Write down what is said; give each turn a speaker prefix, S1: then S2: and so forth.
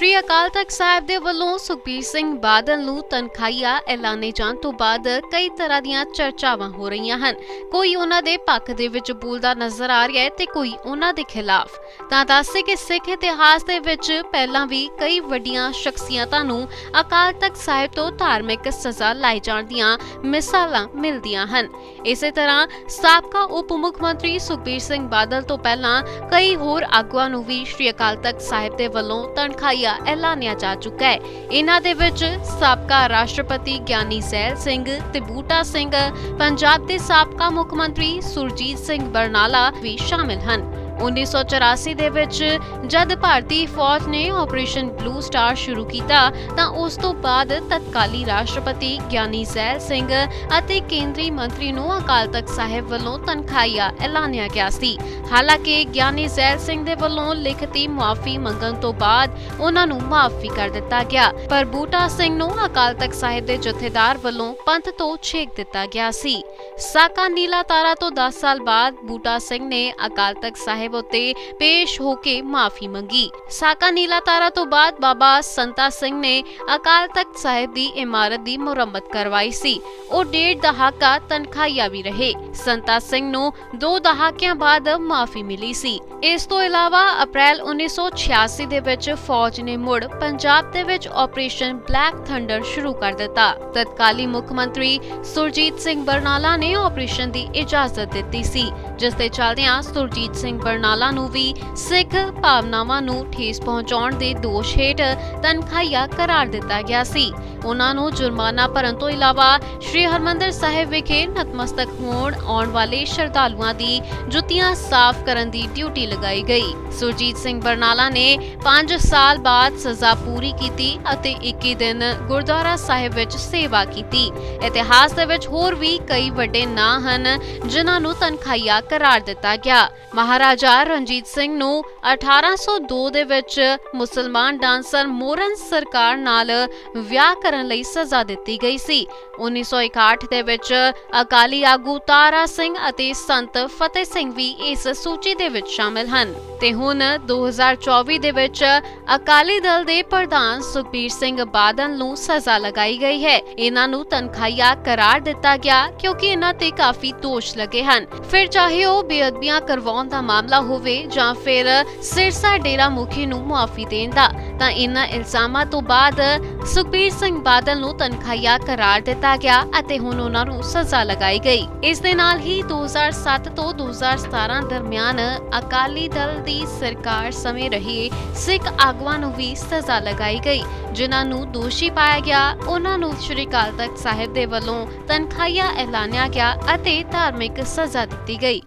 S1: ਸ਼੍ਰੀ ਅਕਾਲ ਤਖਤ ਸਾਹਿਬ ਦੇ ਵੱਲੋਂ ਸੁਖਬੀਰ ਸਿੰਘ ਬਾਦਲ ਨੂੰ ਤਨਖਾਹੀਆ ਐਲਾਨੇ ਜਾਣ ਤੋਂ ਬਾਅਦ ਕਈ ਤਰ੍ਹਾਂ ਦੀਆਂ ਚਰਚਾਵਾਂ ਹੋ ਰਹੀਆਂ ਹਨ। ਕੋਈ ਉਹਨਾਂ ਦੇ ਪੱਖ ਦੇ ਵਿੱਚ ਬੋਲਦਾ ਨਜ਼ਰ ਆ ਰਿਹਾ ਹੈ ਤੇ ਕੋਈ ਉਹਨਾਂ ਦੇ ਖਿਲਾਫ। ਤਾਂ ਦੱਸੇ ਕਿ ਸਿੱਖ ਇਤਿਹਾਸ ਦੇ ਵਿੱਚ ਪਹਿਲਾਂ ਵੀ ਕਈ ਵੱਡੀਆਂ ਸ਼ਖਸੀਅਤਾਂ ਨੂੰ ਅਕਾਲ ਤਖਤ ਸਾਹਿਬ ਤੋਂ ਧਾਰਮਿਕ ਸਜ਼ਾ ਲਾਈ ਜਾਣ ਦੀਆਂ ਮਿਸਾਲਾਂ ਮਿਲਦੀਆਂ ਹਨ। ਇਸੇ ਤਰ੍ਹਾਂ ਸਾਬਕਾ ਉਪ ਮੁੱਖ ਮੰਤਰੀ ਸੁਖਬੀਰ ਸਿੰਘ ਬਾਦਲ ਤੋਂ ਪਹਿਲਾਂ ਕਈ ਹੋਰ ਆਗੂਆਂ ਨੂੰ ਵੀ ਸ਼੍ਰੀ ਅਕਾਲ ਤਖਤ ਸਾਹਿਬ ਦੇ ਵੱਲੋਂ ਤਨਖਾਹੀਆ ਐਲਾਨਿਆ ਜਾ ਚੁੱਕਾ ਹੈ। ਇਹਨਾਂ ਦੇ ਵਿੱਚ ਸਾਬਕਾ ਰਾਸ਼ਟਰਪਤੀ ਗਿਆਨੀ ਸੈਲ ਸਿੰਘ ਤੇ ਬੂਟਾ ਸਿੰਘ, ਪੰਜਾਬ ਦੇ ਸਾਬਕਾ ਮੁੱਖ ਮੰਤਰੀ ਸੁਰਜੀਤ ਸਿੰਘ ਬਰਨਾਲਾ ਵੀ ਸ਼ਾਮਿਲ ਹਨ। 1984 ਦੇ ਵਿੱਚ ਜਦ ਭਾਰਤੀ ਫੌਜ ਨੇ ਆਪਰੇਸ਼ਨ ਬਲੂ ਸਟਾਰ ਸ਼ੁਰੂ ਕੀਤਾ, ਤਾਂ ਉਸ ਤੋਂ ਬਾਅਦ ਤਤਕਾਲੀ ਰਾਸ਼ਟਰਪਤੀ ਗਿਆਨੀ ਜ਼ੈਲ ਸਿੰਘ ਅਤੇ ਕੇਂਦਰੀ ਮੰਤਰੀ ਨੂੰ ਅਕਾਲ ਤਖਤ ਸਾਹਿਬ ਵੱਲੋਂ ਤਨਖਾਹੀਆ ਐਲਾਨਿਆ ਗਿਆ ਸੀ। ਹਾਲਾਂਕਿ ਗਿਆਨੀ ਜ਼ੈਲ ਸਿੰਘ ਦੇ ਵੱਲੋਂ ਲਿਖਤੀ ਮੁਆਫੀ ਮੰਗਣ ਤੋਂ ਬਾਅਦ ਉਹਨਾਂ ਨੂੰ ਮਾਫ ਵੀ ਕਰ ਦਿੱਤਾ ਗਿਆ, ਪਰ ਬੂਟਾ ਸਿੰਘ ਨੂੰ ਅਕਾਲ ਤਖਤ ਸਾਹਿਬ ਦੇ ਜਥੇਦਾਰ ਵੱਲੋਂ ਪੰਥ ਤੋਂ ਛੇਕ ਦਿੱਤਾ ਗਿਆ ਸੀ। ਸਾਕਾ ਨੀਲਾ ਤਾਰਾ ਤੋਂ 10 ਸਾਲ ਬਾਅਦ ਬੂਟਾ ਸਿੰਘ ਨੇ ਅਕਾਲ ਤਖਤ ਸਾਹਿਬ ਉੱਤੇ ਪੇਸ਼ ਹੋ ਕੇ ਮਾਫੀ ਮੰਗੀ। ਸਾਕਾ ਨੀਲਾ ਤਾਰਾ ਤੋਂ ਬਾਅਦ ਬਾਬਾ ਸੰਤਾ ਸਿੰਘ ਨੇ ਅਕਾਲ ਤਖਤ ਸਾਹਿਬ ਦੀ ਇਮਾਰਤ ਦੀ ਮੁਰੰਮਤ ਕਰਵਾਈ ਸੀ। ਉਹ ਡੇਢ ਦਹਾਕਾ ਤਨਖਾਹੀਆ ਵੀ ਰਹੇ। ਸੰਤਾ ਸਿੰਘ ਨੂੰ ਦੋ ਦਹਾਕਿਆਂ ਬਾਅਦ ਮਾਫੀ ਮਿਲੀ ਸੀ। ਇਸ ਤੋਂ ਇਲਾਵਾ ਅਪ੍ਰੈਲ 1986 ਦੇ ਵਿੱਚ ਫੌਜ ਨੇ ਮੁੜ ਪੰਜਾਬ ਦੇ ਵਿੱਚ ਆਪਰੇਸ਼ਨ ਬਲੈਕ ਥੰਡਰ ਸ਼ੁਰੂ ਕਰ ਦਿੱਤਾ। ਤਤਕਾਲੀ ਮੁੱਖ ਮੰਤਰੀ ਸੁਰਜੀਤ ਸਿੰਘ ਬਰਨਾਲਾ ਨੇ ਆਪਰੇਸ਼ਨ ਦੀ ਇਜਾਜ਼ਤ ਦਿੱਤੀ ਸੀ, ਜਿਸ ਦੇ ਚੱਲਦਿਆਂ ਸੁਰਜੀਤ ਸਿੰਘ ਬਰਨਾਲਾ ਨੂੰ ਵੀ ਸਿੱਖ ਭਾਵਨਾਵਾਂ ਨੂੰ ਠੇਸ ਪਹੁੰਚਾਉਣ ਦੇ ਦੋਸ਼ ਹੇਠ ਤਨਖਾਹੀਆ ਕਰਾਰ ਦਿੱਤਾ ਗਿਆ ਸੀ। ਉਹਨਾਂ ਨੂੰ ਜੁਰਮਾਨਾ ਭਰਨ ਤੋਂ ਇਲਾਵਾ ਸ਼੍ਰੀ ਹਰਮੰਦਰ ਸਾਹਿਬ ਵਿਖੇ ਨਤਮਸਤਕ ਹੋਣ ਆਉਣ ਵਾਲੇ ਸ਼ਰਧਾਲੂਆਂ ਦੀ ਜੁੱਤੀਆਂ ਸਾਫ਼ ਕਰਨ ਦੀ ਡਿਊਟੀ ਲਗਾਈ ਗਈ। ਸੁਰਜੀਤ ਸਿੰਘ ਬਰਨਾਲਾ ਨੇ 5 ਸਾਲ ਬਾਅਦ ਸਜ਼ਾ ਪੂਰੀ ਕੀਤੀ ਅਤੇ 21 ਦਿਨ ਗੁਰਦੁਆਰਾ ਸਾਹਿਬ ਵਿੱਚ ਸੇਵਾ ਕੀਤੀ। ਇਤਿਹਾਸ ਦੇ ਵਿੱਚ ਹੋਰ ਵੀ ਕਈ ਵੱਡੇ ਨਾਂ ਹਨ, ਜਿਨ੍ਹਾਂ ਨੂੰ ਤਨਖਾਹੀਆ ਕਰਾਰ ਦਿੱਤਾ ਗਿਆ। ਮਹਾਰਾਜ ਰਣਜੀਤ ਸਿੰਘ ਨੂੰ 1802 ਦੇ ਵਿੱਚ ਮੁਸਲਮਾਨ ਡਾਂਸਰ ਮੋਰਨ ਸਰਕਾਰ ਨਾਲ ਵਿਆਹ ਕਰਨ ਲਈ ਸਜ਼ਾ ਦਿੱਤੀ ਗਈ ਸੀ। 1961 ਦੇ ਵਿੱਚ ਅਕਾਲੀ ਆਗੂ ਤਾਰਾ ਸਿੰਘ ਅਤੇ ਸੰਤ ਫਤਿਹ ਸਿੰਘ ਵੀ ਇਸ ਸੂਚੀ ਦੇ ਵਿੱਚ ਸ਼ਾਮਿਲ ਹਨ। ਤੇ ਹੁਣ 2024 ਦੇ ਵਿੱਚ ਅਕਾਲੀ ਦਲ ਦੇ ਪ੍ਰਧਾਨ ਸੁਖਬੀਰ ਸਿੰਘ ਬਾਦਲ ਨੂੰ ਸਜ਼ਾ ਲਗਾਈ ਗਈ ਹੈ। ਇਹਨਾਂ ਨੂੰ ਤਨਖਾਹੀਆ ਕਰਾਰ ਦਿੱਤਾ ਗਿਆ ਕਿਉਂਕਿ ਇਹਨਾਂ ਤੇ ਕਾਫੀ ਦੋਸ਼ ਲੱਗੇ ਹਨ। ਫਿਰ ਚਾਹੇ ਉਹ ਬੇਅਦਬੀਆਂ ਕਰਵਾਉਣ ਦਾ ਮਾਮਲਾ ਹੋਵੇ ਜਾਂ ਫਿਰ ਸਿਰਸਾ ਡੇਰਾ ਮੁਖੀ ਨੂੰ ਮੁਆਫੀ ਦੇਣ ਦਾ। ਤਾਂ ਇਹਨਾਂ ਇਲਜ਼ਾਮਾਂ ਤੋਂ ਬਾਅਦ ਸੁਖਬੀਰ ਸਿੰਘ ਬਾਦਲ ਨੂੰ ਤਨਖਾਹੀਆ ਕਰਾਰ ਦਿੱਤਾ ਗਿਆ ਅਤੇ ਹੁਣ ਉਹਨਾਂ ਨੂੰ ਸਜ਼ਾ ਲਗਾਈ ਗਈ। ਇਸ ਦੇ ਨਾਲ ਹੀ 2007 ਤੋਂ 2017 ਦਰਮਿਆਨ ਅਕਾਲੀ ਦਲ ਦੀ ਸਰਕਾਰ ਸਮੇਂ ਰਹੇ ਸਿੱਖ ਆਗੂਆਂ ਨੂੰ ਵੀ ਸਜ਼ਾ ਲਗਾਈ ਗਈ, ਜਿਨ੍ਹਾਂ ਨੂੰ ਦੋਸ਼ੀ ਪਾਇਆ ਗਿਆ। ਉਹਨਾਂ ਨੂੰ ਸ਼੍ਰੀ ਅਕਾਲ ਤਖਤ ਸਾਹਿਬ ਦੇ ਵੱਲੋਂ ਤਨਖਾਹੀਆ ਐਲਾਨਿਆ ਗਿਆ ਅਤੇ ਧਾਰਮਿਕ ਸਜ਼ਾ ਦਿੱਤੀ ਗਈ।